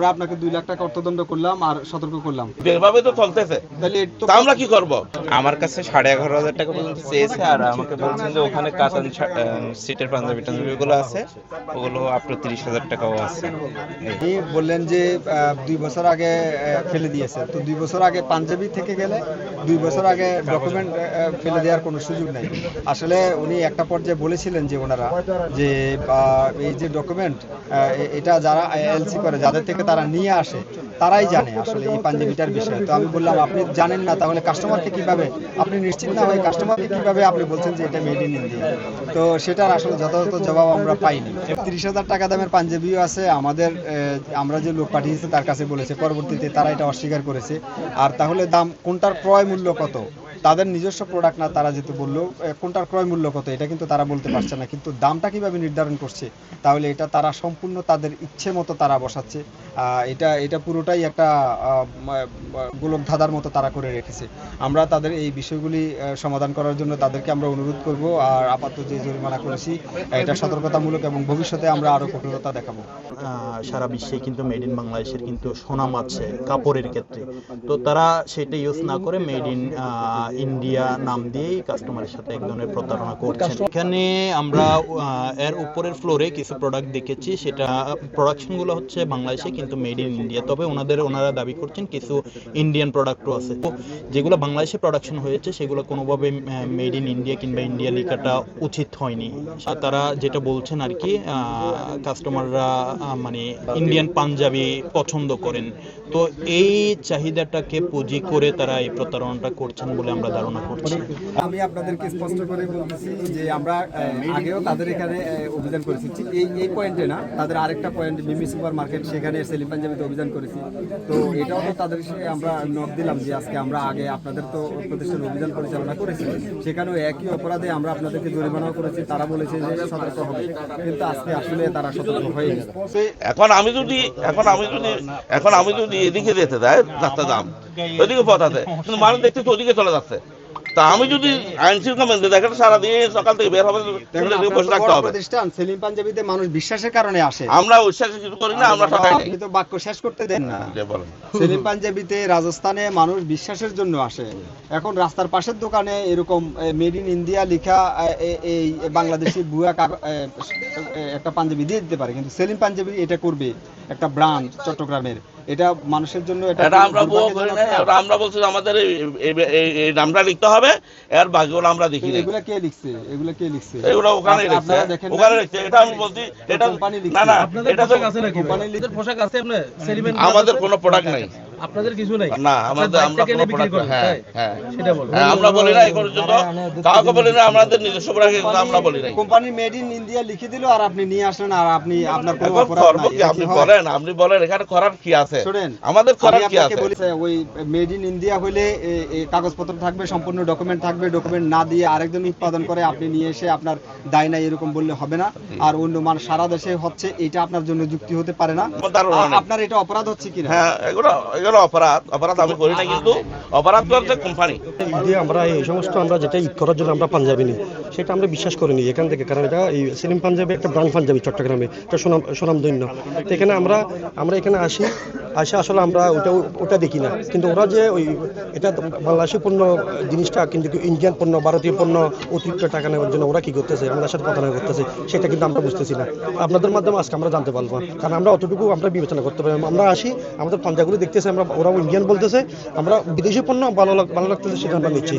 আমরা আপনাকে দুই লাখ টাকা অর্থদণ্ড করলাম আর সতর্ক করলাম। এভাবে তো চলতেছে। তাহলে আমরা কি করব? আমার কাছে সাড়ে এগারো হাজার টাকা পর্যন্ত চেয়েছে আর আমাকে বলছেন যে ওখানে কাতান সিটের পাঞ্জাবি টাঞ্জাবিগুলো আছে ওগুলো আপ টু তিরিশ হাজার টাকাও আছে। আপনি বললেন যে দুই বছর আগে ফেলে দিয়েছে। তো দুই বছর আগে পাঞ্জাবি থেকে গেলে দুই বছর আগে ডকুমেন্ট ফেলে দেওয়ার কোনো সুযোগ নেই। আসলে উনি একটা পর্যায়ে বলেছিলেন যে ওনারা যে আহ, এই যে ডকুমেন্ট এটা যারা এলসি করে যাদের থেকে তারা নিয়ে আসে, তারাই জানে আসলে এই পাঞ্জাবিটার বিষয়ে। তো আমি বললাম, আপনি জানেন না, তাহলে কাস্টমারকে কীভাবে আপনি নিশ্চিত না হয়ে কাস্টমারকে কীভাবে আপনি বলছেন যে এটা মেড ইন ইন্ডিয়া তো সেটার আসলে যথাযথ জবাব আমরা পাইনি। তিরিশ হাজার টাকা দামের পাঞ্জাবিও আছে। আমাদের আমরা যে লোক পাঠিয়েছি তার কাছে বলেছে, পরবর্তীতে তারা এটা অস্বীকার করেছে। আর তাহলে দাম, কোনটার ক্রয় মূল্য কত? তাদের নিজস্ব প্রোডাক্ট না, তারা যেহেতু বলল কোনটার ক্রয় মূল্য কত, এটা কিন্তু তারা বলতে পারছে না। কিন্তু দামটা কীভাবে নির্ধারণ করছে, তাহলে এটা তারা সম্পূর্ণ তাদের ইচ্ছে মতো তারা বসাচ্ছে। এটা এটা পুরোটাই একটা গোলক ধাঁধার মতো তারা করে রেখেছে। আমরা তাদের এই বিষয়গুলি সমাধান করার জন্য তাদেরকে আমরা অনুরোধ করব, আর আপাতত যে জরিমানা করেছি, এটা সতর্কতামূলক এবং ভবিষ্যতে আমরা আরও কঠোরতা দেখাবো। সারা বিশ্বে কিন্তু মেড ইন বাংলাদেশের কিন্তু সুনাম আছে কাপড়ের ক্ষেত্রে। তো তারা সেটা ইউজ না করে মেড ইন ইন্ডিয়া নাম দিয়েই কাস্টমারের সাথে এক ধরনের প্রতারণা করছে এখানে আমরা এর উপরের ফ্লোরে কিছু প্রোডাক্ট দেখেছি। সেটা প্রোডাকশনগুলো হচ্ছে বাংলাদেশে কিন্তু মেড ইন ইন্ডিয়া তবে ওনাদের ওনারা দাবি করছেন কিছু ইন্ডিয়ান প্রোডাক্টও আছে। যেগুলো বাংলাদেশে প্রোডাকশন হয়েছে সেগুলো কোনোভাবে মেড ইন ইন্ডিয়া কিংবা ইন্ডিয়া লেখাটা উচিত হয়নি। তারা যেটা বলছেন আর কি কাস্টমাররা মানে ইন্ডিয়ান পাঞ্জাবি পছন্দ করেন। তো এই চাহিদাটাকে পুঁজি করে তারা এই প্রতারণাটা করছেন বলে আমরা ধারণা করছি। আমি আপনাদেরকে স্পষ্ট করে বলতেছি যে আমরা আগেও তাদের এখানে অভিযান করেছি। এই এই পয়েন্টে না তাদের আরেকটা পয়েন্ট মিমি সুপার মার্কেট সেখানে সেলিম পাঞ্জাবিতে অভিযান করেছি। তো এটাও তো তাদের সাথে আমরা নক দিলাম যে আজকে আমরা আগে আপনাদের তো প্রতিষ্ঠান অভিযান পরিচালনা করেছি। সেখানেও একই অপরাধে আমরা আপনাদেরকে জরিমানাও করেছি। তারা বলেছে যে সতর্ক হবে। কিন্তু আজকে আসলে তারা সতর্ক হয়ে গেছে এখন আমি যদি এখন আমি যদি এখন আমি যদি এদিকে যেতে দেয় রাস্তা দাম। ওইদিকে পথ আছে। কিন্তু মানুষ দেখতেছি ওদিকে চলে যাচ্ছে। তা আমি যদি আইন শৃঙ্খলা দেখেন সারাদিন সকাল থেকে বের হবে বসে থাকতে হবে। প্রতিষ্ঠান সেলিম পাঞ্জাবিতে মানুষ বিশ্বাসের কারণে আসে। আমরা কিছু করি না আমরা ঠকাই আপনি তো বাক্য শেষ করতে দেন না। সেলিম পাঞ্জাবিতে রাজস্থানে মানুষ বিশ্বাসের জন্য আসে। এখন রাস্তার পাশের দোকানে এরকম মেড ইন ইন্ডিয়া লেখা এই বাংলাদেশি বুয়া একটা পাঞ্জাবি দিয়ে দিতে পারে। কিন্তু সেলিম পাঞ্জাবি এটা করবে একটা ব্রান্ড চট্টগ্রামের। এটা মানুষের জন্য এটা আমরা বউ না আমরা বলছি আমাদের এই- নামটা লিখতে হবে এর বাকিগুলো আমরা দেখি এগুলা কে লিখছে এগুলা কে লিখছে এগুলা ওখানে লিখছে? ওখানে লিখছে এটা আমি বলছি এটা কোম্পানি লিখছে। না না এটা তো কাছে না নাকি কোম্পানি লিখছে। পোশাক আছে আপনার আমাদের কোনো প্রোডাক্ট নাই আপনাদের কিছু নাই? না আমাদের আমরা কোনো প্রোডাক্ট হ্যাঁ হ্যাঁ। সেটা বলো হ্যাঁ, আমরা বলি না পর্যন্ত। কাউকে বলি না আমাদের নিজস্ব প্রোডাক্ট আমরা বলি নাই। কোম্পানি মেড ইন ইন্ডিয়া লিখে দিল আর আপনি নিয়ে আসলেন আর আপনি আপনার কোনো অপরাধ নাই। আপনি বলেন আপনি বলেন এখানে করার কি আছে? শোনেন আমাদের আমি করার কি আছে? ওই মেড ইন ইন্ডিয়া হলে কাগজপত্র থাকবে সম্পূর্ণ ডকুমেন্ট থাকবে ডকুমেন্ট না দিয়ে আরেকজন উৎপাদন করে আপনি নিয়ে এসে আপনার দায় নাই এরকম বললে হবে না। আর অন্য মান সারা দেশে হচ্ছে এটা আপনার জন্য যুক্তি হতে পারে না। আপনার এটা অপরাধ হচ্ছে কিনা? হ্যাঁ এগুলো অপরাধ অপরাধ করছে কোম্পানি আমরা এই সমস্ত আমরা যেটা করার জন্য আমরা পাঞ্জাবি নিই। সেটা আমরা বিশ্বাস করিনি এখান থেকে, কারণ এটা এই সেলিম পাঞ্জাবি একটা ব্রান্ড পাঞ্জাবি চট্টগ্রামে একটা সুনাম সুনামধন্য। তো এখানে আমরা আমরা এখানে আসি, আসে আসলে আমরা ওটা ওটা দেখি না। কিন্তু ওরা যে ওই, এটা বাংলাদেশি পণ্য জিনিসটা, কিন্তু ইন্ডিয়ান পণ্য, ভারতীয় পণ্য অতিরিক্ত টাকা নেওয়ার জন্য ওরা কি করতেছে, আমাদের সাথে প্রতারণা করতেছে, সেটা কিন্তু আমরা বুঝতেছি না। আপনাদের মাধ্যমে আজকে আমরা জানতে পারব, কারণ আমরা অতটুকু আমরা বিবেচনা করতে পারি আমরা আসি, আমাদের পাঞ্জাগুলো দেখতেছি, আমরা ওরা ইন্ডিয়ান বলতেছে, আমরা বিদেশি পণ্য ভালো ভালো লাগতেছে, সেটা আমরা নিচ্ছি।